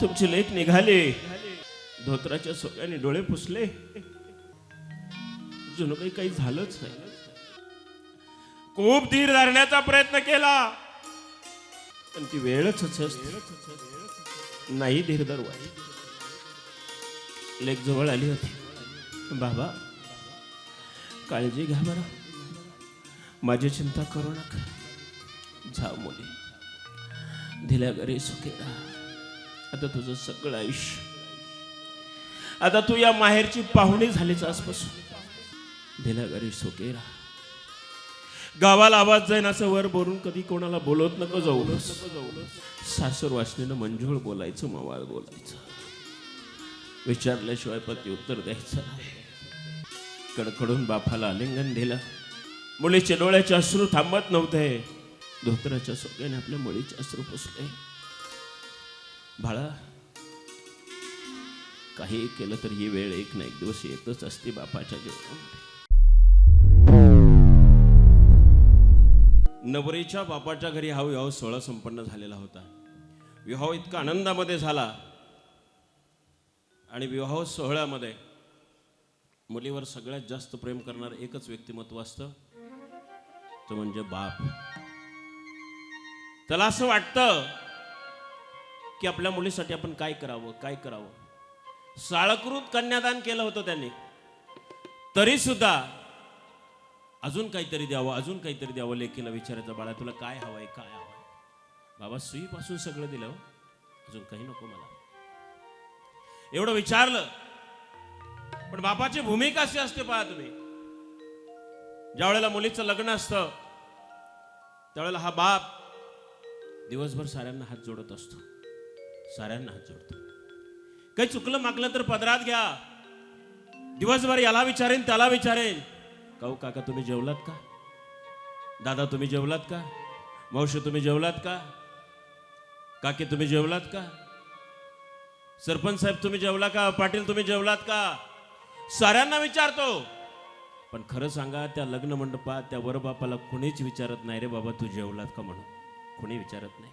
तुमचे लेख निघाले. धोत्राच्या सोग्याने डोळे पुसले. जणू काही काही झालंच नाही. खूप धीर धरण्याचा प्रयत्न केला. पण ती वेळच असते नाही धीर धरवाई लेख जवळ आली होती. बाबा काळजी घ्या बरं. माझी चिंता करू नका. जा मुली. दिल्या घरी सुखी राहा. आता तुझं सगळं आयुष्य. आता तू या माहेरची पाहुणी झालीच आजपासून. दिला घरी सोकेरा. राहा गावाला आवाज जाईन असं वर बोलून कधी कोणाला बोलत नको जाऊ सासर वाचनेनं मंजूळ बोलायचं मवाळ बोलायचं. विचारल्याशिवाय पती उत्तर द्यायचं नाही. कडकडून बापाला आलिंगन दिलं. मुलीचे डोळ्याचे अश्रू थांबत नव्हते. धोत्राच्या सोग्याने आपल्या मुलीचे अश्रू पुसले. बाळा काही केलं तर ही वेळ एक ना एक दिवस येतच असते बापाच्या जीवनामध्ये. नवरीच्या बापाच्या घरी हा विवाह सोहळा संपन्न झालेला होता. विवाह इतका आनंदामध्ये झाला आणि विवाह सोहळ्यामध्ये मुलीवर सगळ्यात जास्त प्रेम करणार एकच व्यक्तिमत्व असतं तो म्हणजे बाप. त्याला असं वाटतं की आपल्या मुलीसाठी आपण काय करावं काय करावं? साळकृत कन्यादान केलं होतं त्यांनी. तरी सुद्धा अजून काहीतरी द्यावं अजून काहीतरी द्यावं लेखीला विचारायचं बाळा तुला काय हवंय काय हवंय? बाबा सुईपासून सगळं दिलं. अजून काही नको मला. एवढं विचारलं. पण बापाची भूमिका अशी असते पहा तुम्ही. ज्या वेळेला मुलीचं लग्न असतं त्यावेळेला हा बाप दिवसभर साऱ्यांना हात जोडत असतो. साऱ्यांना हात जोडतो. काही चुकलं मागलं तर पदरात घ्या. दिवसभर याला विचारेन त्याला विचारेन. काऊ काका तुम्ही जेवलात का? दादा तुम्ही जेवलात का? मावशी तुम्ही जेवलात का? काकी तुम्ही जेवलात का? सरपंच साहेब तुम्ही जेवला का? पाटील तुम्ही जेवलात का? साऱ्यांना विचारतो. पण खरं सांगा त्या लग्न मंडपात त्या वरबापाला कुणीच विचारत नाही रे बाबा तू जेवलात का? म्हणून. कुणी विचारत नाही.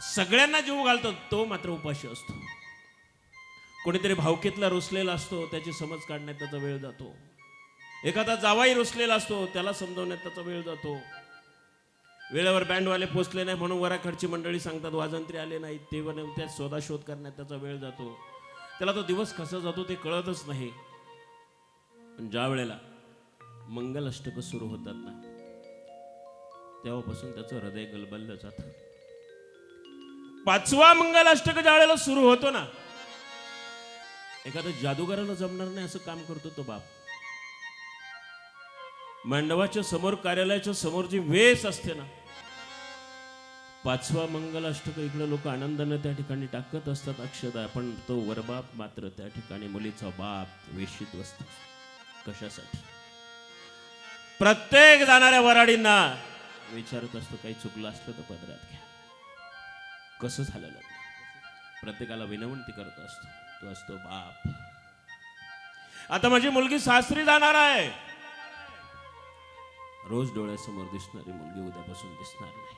सगळ्यांना जीव घालतो तो मात्र उपाशी असतो. कोणीतरी भावकीतला रुसलेला असतो त्याची समज काढण्यात त्याचा वेळ जातो. एखादा जावाई रुसलेला असतो त्याला समजवण्यात त्याचा वेळ जातो. वेळेवर बँडवाले पोचले नाही म्हणून वराखडची मंडळी सांगतात वाजंत्री आले नाहीत. ते त्या शोधाशोध करण्यात त्याचा वेळ जातो. त्याला तो दिवस कसा जातो ते कळतच नाही. पण ज्या वेळेला मंगल अष्टक सुरू होतात ना तेव्हापासून त्याचं हृदय गलबललं जातं. पाचवा मंगलाष्टक ज्या वेळेला सुरू होतो ना एखाद्या जादूगाराला जमणार नाही असं काम करतो तो बाप. मांडवाच्या समोर कार्यालयाच्या समोर जी वेस असते ना पाचवा मंगलाष्टक इकडे लोक आनंदाने त्या ठिकाणी टाकत असतात अक्षदा पण तो वरबाप मात्र त्या ठिकाणी मुलीचा बाप वेशीत बसतो. कशासाठी? प्रत्येक जाणाऱ्या वराडींना विचारत असतो काही चुकलं असलं तर पदरात घ्या. कसं झालं लग्न? प्रत्येकाला विनवंती करत असतो. तो असतो बाप. आता माझी मुलगी सासरी जाणार आहे. रोज डोळ्यासमोर दिसणारी मुलगी उद्यापासून दिसणार नाही.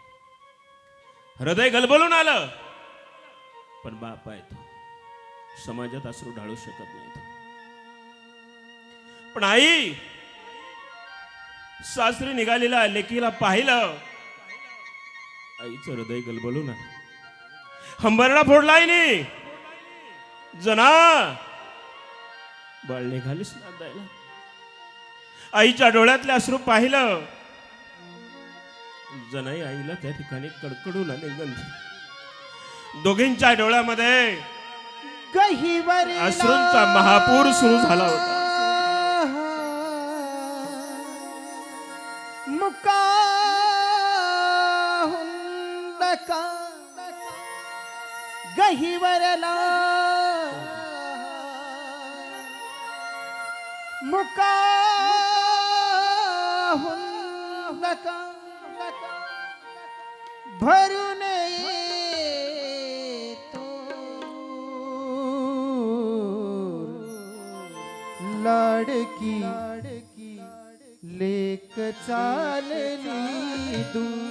हृदय गलबलून आलं. पण बाप आहे तो. समाजात असू ढाळू शकत नाही तो. पण आई सासरी निघालेला लेकीला पाहिलं. आईचं हृदय गलबलून आलं. हंबरडा फोडला आईने जना. बाळ निघालीच ना द्यायला आईच्या डोळ्यातले अश्रू पाहिलं. जनाई आईला त्या ठिकाणी कडकडून आले गंध. दोघींच्या डोळ्यामध्ये अश्रूंचा महापूर सुरू झाला होता. मुका नका भरून तो लाडकी। लेक चालली दूर।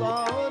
लेक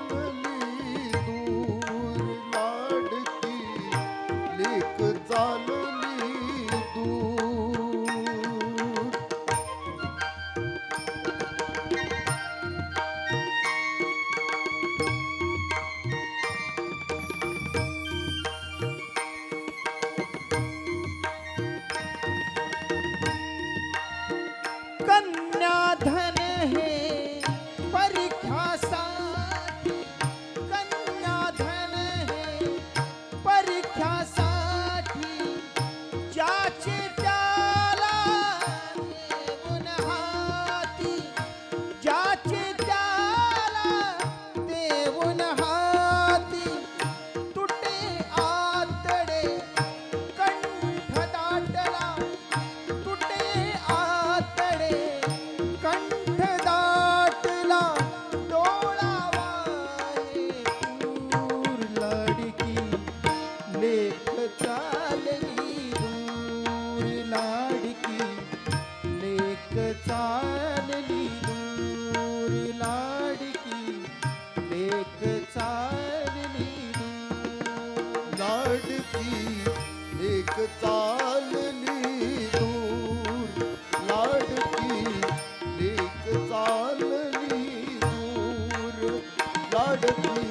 लाडकी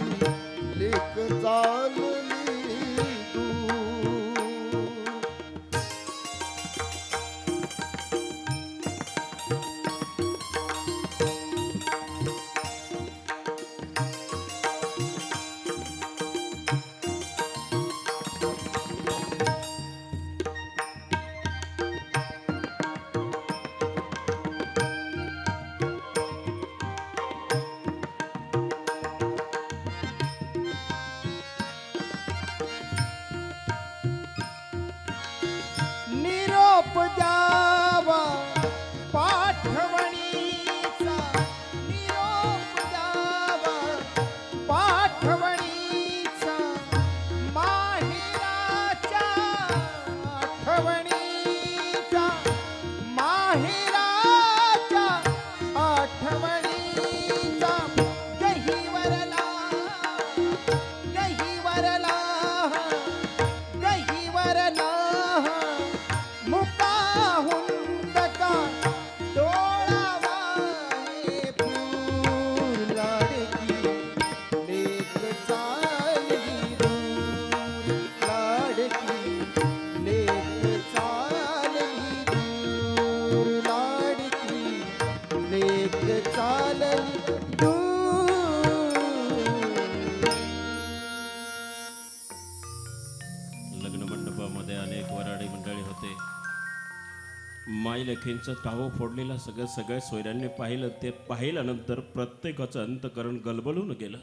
माई लेखींचं टाहो फोडलेलं सगळं सगळ्या सोयऱ्यांनी पाहिलं ते पाहिल्यानंतर प्रत्येकाचं अंतकरण गलबलून गेलं.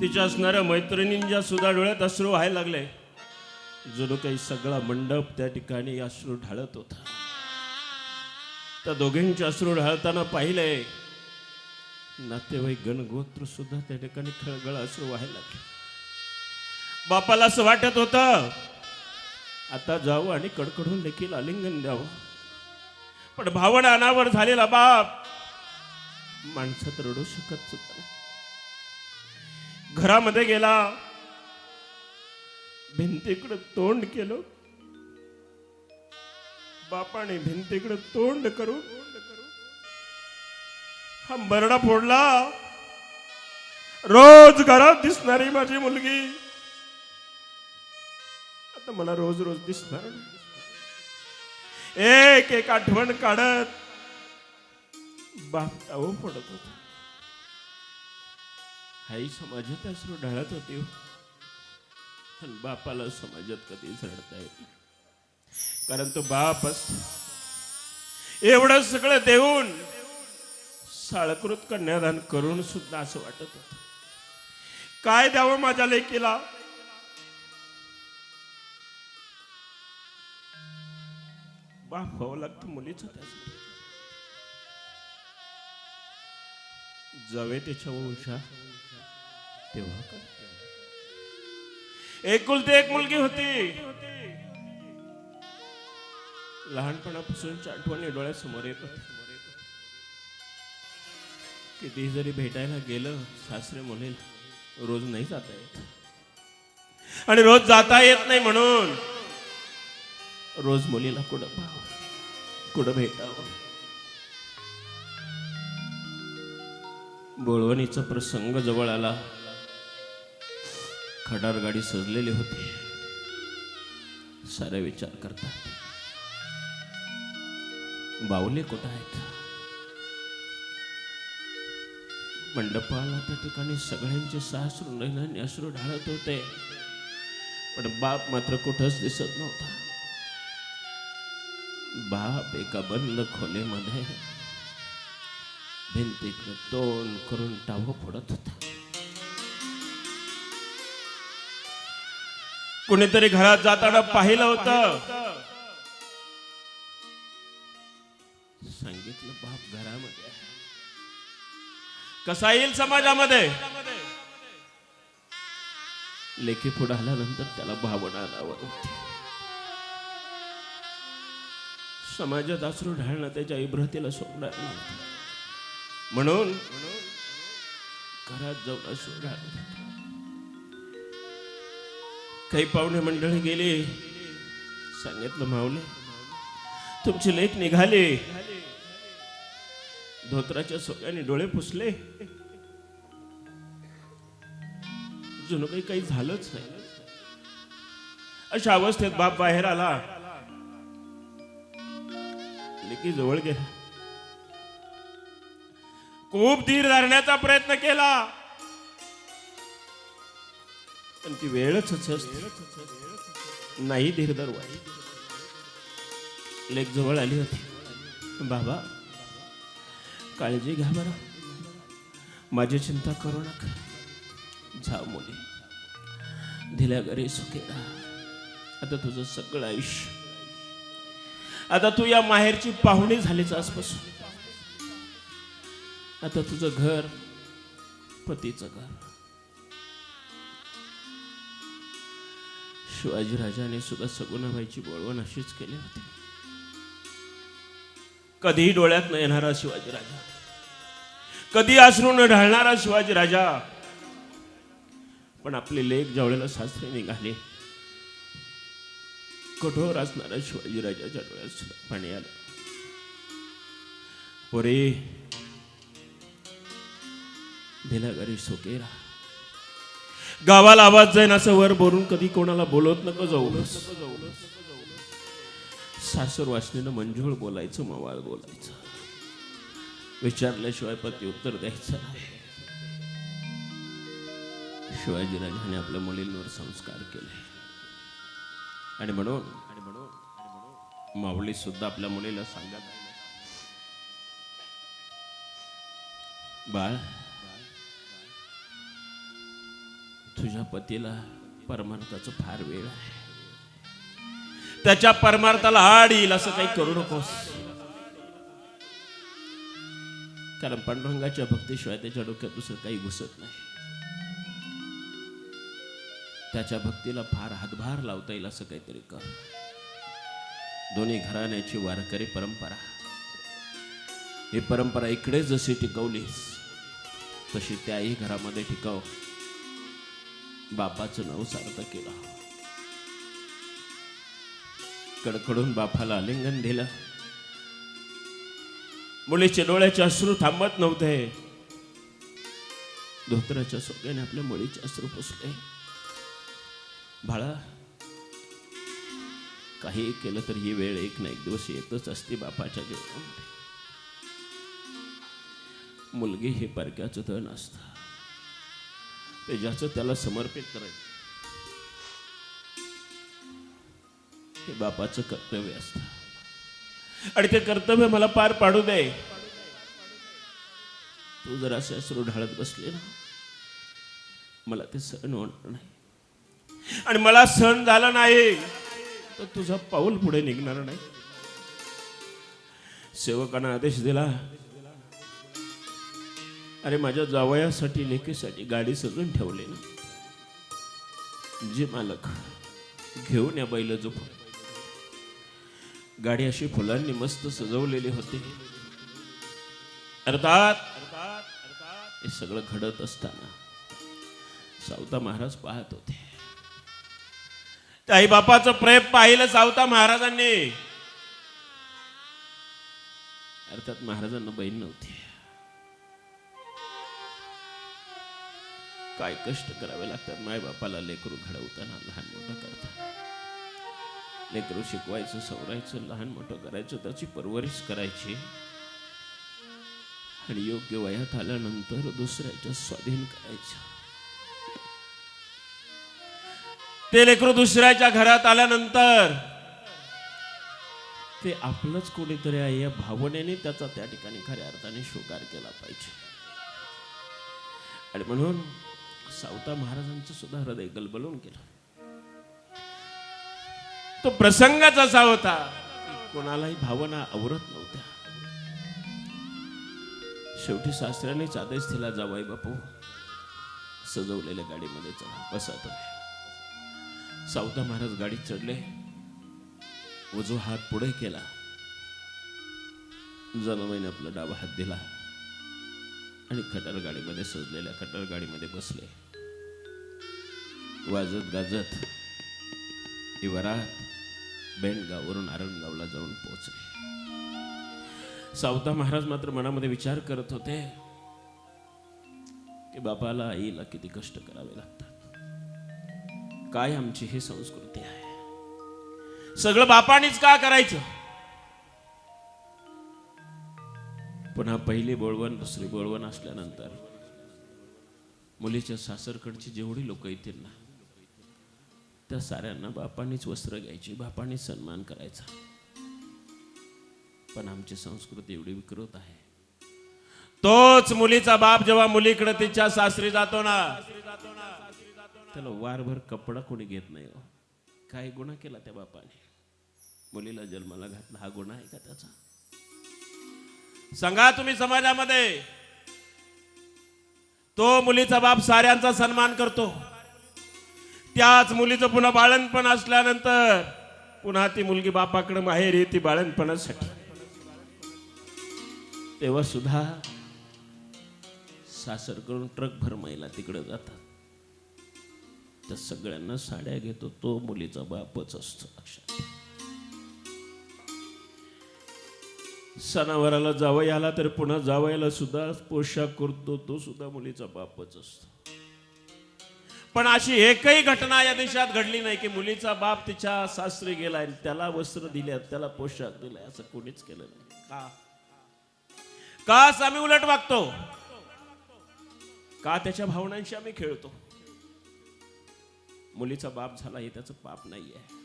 तिच्या असणाऱ्या मैत्रिणींच्या सुद्धा डोळ्यात अश्रू व्हायला लागले जणू काही सगळा मंडप त्या ठिकाणी अश्रू ढाळत होता. त्या दोघींचे अश्रू ढाळताना पाहिले नातेवाईक गणगोत्र सुद्धा त्या ठिकाणी खळगळ अश्रू व्हायला लागले. बापाला असं वाटत होतं आता जाऊ आणि कडकडून देखील आलिंगन द्यावं. पण भावना अनावर झालेला बाप माणसात रडू शकत सुद्धा नाही. घरामध्ये गेला भिंतीकडे तोंड केलं बापाने भिंतीकडे तोंड करून हा बरडा फोडला रोज घरात दिसणारी माझी मुलगी आता मला रोज रोज दिसणार नाही. एक एक आठवण काढत बाप टावून पडत होता. आई समाजात असू ढळत होती हो. पण बापाला समाजात कधीच रडता येत नाही. कारण तो बाप असतो. एवढं सगळं देऊन साळकृत कन्यादान करून सुद्धा असं वाटत होत. काय द्यावं माझ्या लेकीला? बाप व्हावं लागतं मुलीच त्यासाठी जावे त्याच्या वंशा तेव्हा एकुलती एक मुलगी होती लहानपणापासूनच्या आठवणी डोळ्यासमोर येत किती जरी भेटायला गेलं सासरे मुलीला रोज नाही जाता येत आणि रोज जाता येत नाही म्हणून रोज मुलीला कुठं पाहावं? कुठं भेटावं? बोळवणीचा प्रसंग जवळ आला. खडार गाडी सजलेली होती. सारे विचार करतात. बावले कुठं आहेत? मंडपाला त्या ठिकाणी सगळ्यांचे सासरू नैनाने अश्रू ढाळत होते. पण बाप मात्र कुठंच दिसत नव्हता. बाप एका बंद खोलीमध्ये भिंतीकडे तोंड करून टाव फोडत होता. कुणीतरी घरात जाताना पाहिलं होतं. सांगितलं बाप घरामध्ये. कसा येईल समाजामध्ये? लेखी पुढे आल्यानंतर त्याला भावना होती. समाजात अश्रू ढाळणं त्याच्या इब्रतीला सोडणार नव्हतं. म्हणून घरात जाऊन अश्रू ढाळत काही पाहुणे मंडळी गेले सांगितलं माऊले तुमची लेख निघाली. धोत्राच्या सोयाने डोळे पुसले. जुनं काही काही झालंच नाही. अशा अवस्थेत बाप बाहेर आला. लेकी जवळ गेला खूप धीर धरण्याचा प्रयत्न केला. पण ती वेळच नाही धीर धरवाई लेक जवळ आली होती. बाबा काळजी घ्या बरं. माझी चिंता करू नका. जा मुली. दिल्या घरी सुखेला आता तुझं सगळं आयुष्य आता तू या माहेरची पाहुणी झालीच आजपासून. आता तुझं घर पतीचं घर. शिवाजी राजाने सुद्धा सगुणाबाईची बोळवण अशीच केली होती. कधीही डोळ्यात न येणारा शिवाजी राजा. कधी आसरू न ढाळणारा शिवाजी राजा. पण आपले लेख जवळला सासरे निघाले कठोर असणाऱ्या शिवाजीराजाच्या डोळ्यात सुद्धा पाणी आलं. पोरे दिला घरी सोकेरा गावाला आवाज जाईन असं वर बोलून कधी कोणाला बोलवत नको जाऊ सासर वासनीनं मंजूळ बोलायचं मवाळ बोलायचं. विचारल्याशिवाय पती उत्तर द्यायचं शिवाजीराजाने आपल्या मुलींवर संस्कार केले. आणि म्हणून आणि म्हणून माऊली सुद्धा आपल्या मुलीला सांगत बाळ तुझ्या पतीला परमार्थाचं फार वेळ आहे. त्याच्या परमार्थाला आड येईल असं काही करू नकोस. कारण पांडुरंगाच्या भक्तीशिवाय त्याच्या डोक्यात दुसरं काही घुसत नाही. त्याच्या भक्तीला फार हातभार लावता येईल असं काहीतरी कर. दोन्ही घराण्याची वारकरी परंपरा. ही परंपरा इकडे जशी टिकवलीस तशी त्याही घरामध्ये टिकव. बापाचं नाव सार्थ केलं. कडकडून बापाला आलिंगन दिलं. मुलीचे डोळ्याचे अश्रू थांबत नव्हते. धोत्राच्या सोग्याने आपल्या मुलीचे अश्रू पुसले. बाळा काही केलं तर ही वेळ एक ना एक दिवस येतच असते बापाच्या जीवनामध्ये. मुलगी हे परक्याचं धन असतं. ते ज्याचं त्याला समर्पित करायचं. हे बापाचं कर्तव्य असतं. आणि ते कर्तव्य मला पार पाडू दे. तू जर असे अश्रू ढाळत बसले ना मला ते सहन होणार नाही. आणि मला सहन झालं नाही. तर तुझा पाऊल पुढे निघणार नाही. सेवकांना आदेश दिला. अरे माझ्या जावयासाठी लेकीसाठी गाडी सजून ठेवली ना. जे मालक घेऊन या बैल झोप गाडी अशी फुलांनी मस्त सजवलेली होती. अर्थात हे सगळं घडत असताना सावता महाराज पाहत होते. आईबापाचं प्रेम पाहिलं सावता महाराजांनी. अर्थात महाराजांना बहीण नव्हती. काय कष्ट करावे लागतात माय बापाला लेकरू घडवताना लहान मोठं करता लेकरू शिकवायचं सवरायचं लहान मोठं करायचं त्याची परवरिश करायची. आणि योग्य वयात आल्यानंतर दुसऱ्याच्या स्वाधीन करायचं. ते लेकरू दुसऱ्याच्या घरात आल्यानंतर. ते आपलंच कोणीतरी आहे या भावनेने त्याचा त्या ठिकाणी खऱ्या अर्थाने स्वीकार केला पाहिजे. आणि म्हणून सावता महाराजांचं सुद्धा हृदय गलबलून गेलं. तो प्रसंगच असा होता कोणालाही भावना आवरत नव्हत्या. शेवटी सासऱ्यानेच आदेश दिला जावाय बापू सजवलेल्या गाडीमध्ये चला बसा तुम्ही. सावता महाराज गाडीत चढले. उजो हात पुढे केला. जनाबाईने आपला डावा हात दिला. आणि खटार गाडीमध्ये सजलेल्या खटार गाडीमध्ये बसले. वाजत गाजत इवरात बेंडगाववरून आरणगावला जाऊन पोहोचले. सावता महाराज मात्र मनामध्ये विचार करत होते की बापाला आईला किती कष्ट करावे लागतात. काय आमची ही संस्कृती आहे? सगळं बापानेच का करायचं? पुन्हा पहिली बोळवण दुसरी बोळवण असल्यानंतर मुलीच्या सासरकडची जेवढी लोक येतील ना त्या साऱ्यांना बापानेच वस्त्र घ्यायची बापानेच सन्मान करायचा. पण आमची संस्कृती एवढी विकृत आहे. तोच मुलीचा बाप जेव्हा मुलीकडे तिच्या सासरी जातो ना त्याला वारभर कपडा कोणी घेत नाही हो. काय गुन्हा केला त्या बापाने? मुलीला जन्माला घातला. हा गुन्हा आहे का त्याचा? सांगा तुम्ही समाजामध्ये. तो मुलीचा बाप साऱ्यांचा सन्मान करतो. त्याच मुलीचं पुन्हा बाळणपण असल्यानंतर पुन्हा ती मुलगी बापाकडे माहेर येते बाळणपणासाठी तेव्हा सुद्धा सासर करून ट्रक भर महिला तिकडे जातात. त्या सगळ्यांना साड्या घेतो तो मुलीचा बापच असतो. लक्षात सणावाराला जावई आला तर पुन्हा जावयाला सुद्धा पोशाख करतो तो सुद्धा मुलीचा बापच असतो. पण अशी एकही घटना या देशात घडली नाही की मुलीचा बाप तिच्या सासरी गेलाय आणि त्याला वस्त्र दिल्यात त्याला पोशाख दिलाय असं कोणीच केलं नाही. का? का? असं आम्ही उलट वागतो? का? त्याच्या भावनांशी आम्ही खेळतो? मुलीचा बाप झाला हे त्याचं पाप नाही आहे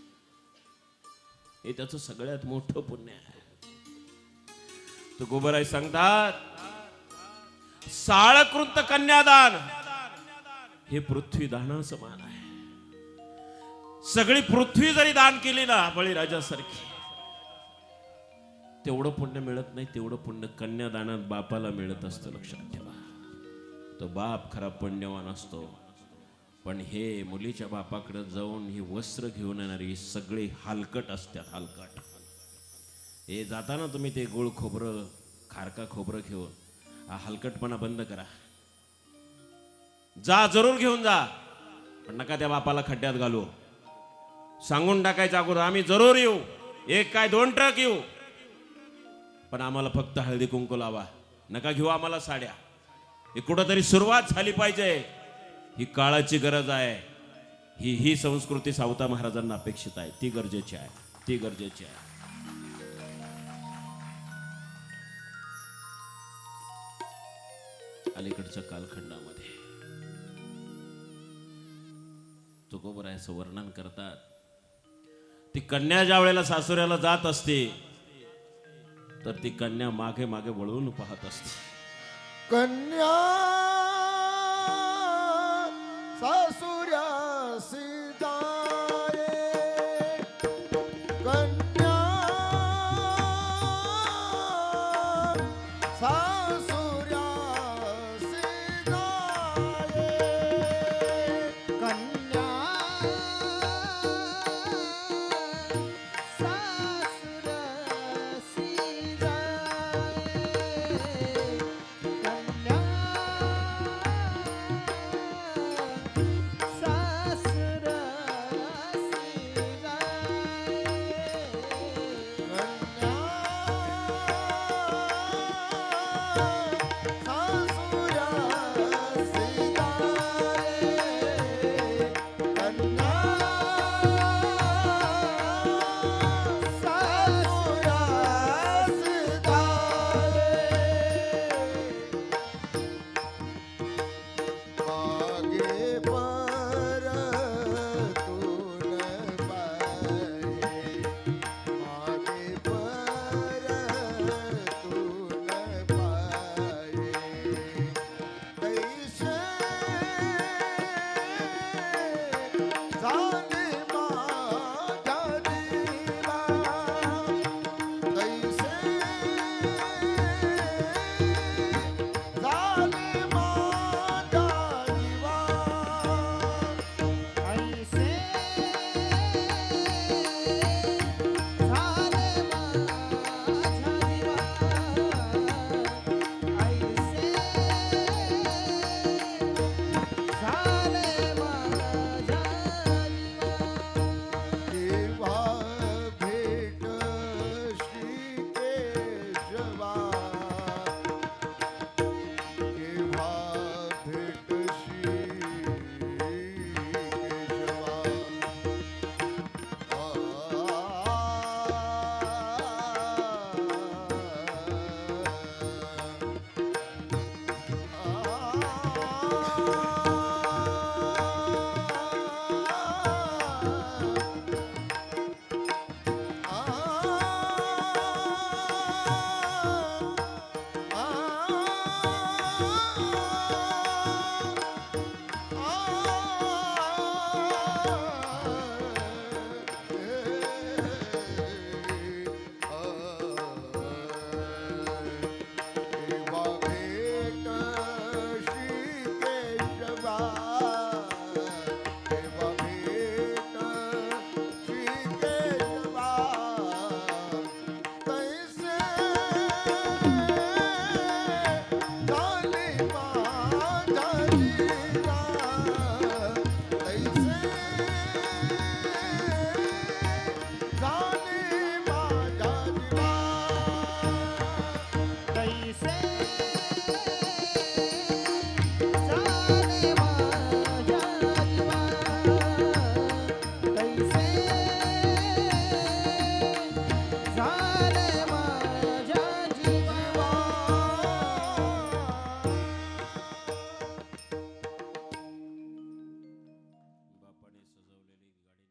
हे त्याचं सगळ्यात मोठं पुण्य आहे. तो गोबराई सांगतात साळकृत कन्यादान हे पृथ्वी दाना समान आहे. सगळी पृथ्वी जरी दान केली ना बळीराजासारखी तेवढं पुण्य मिळत नाही तेवढं पुण्य कन्यादानात बापाला मिळत असतं लक्षात ठेवा. तो बाप खरा पुण्यवान असतो. पण हे मुलीच्या बापाकडं जाऊन ही वस्त्र घेऊन येणारी ही सगळी हालकट असतात हालकट. हे जाताना तुम्ही ते गोळ खोबरं खारका खोबरं घेऊन हा हलकटपणा बंद करा. जा जरूर घेऊन जा. पण नका त्या बापाला खड्ड्यात घालू. सांगून टाकायचं अगोदर आम्ही जरूर येऊ. एक काय दोन ट्रक येऊ. पण आम्हाला फक्त हळदी कुंकू लावा. नका घेऊ आम्हाला साड्या. हे कुठंतरी सुरुवात झाली पाहिजे. ही काळाची गरज आहे. ही ही संस्कृती सावता महाराजांना अपेक्षित आहे. ती गरजेची आहे. ती गरजेची आहे. अलीकडच्या कालखंडामध्ये तुकोबरायाचं वर्णन करतात. ती कन्या ज्या वेळेला सासुऱ्याला जात असते तर ती कन्या मागे मागे वळून पाहत असते. कन्या!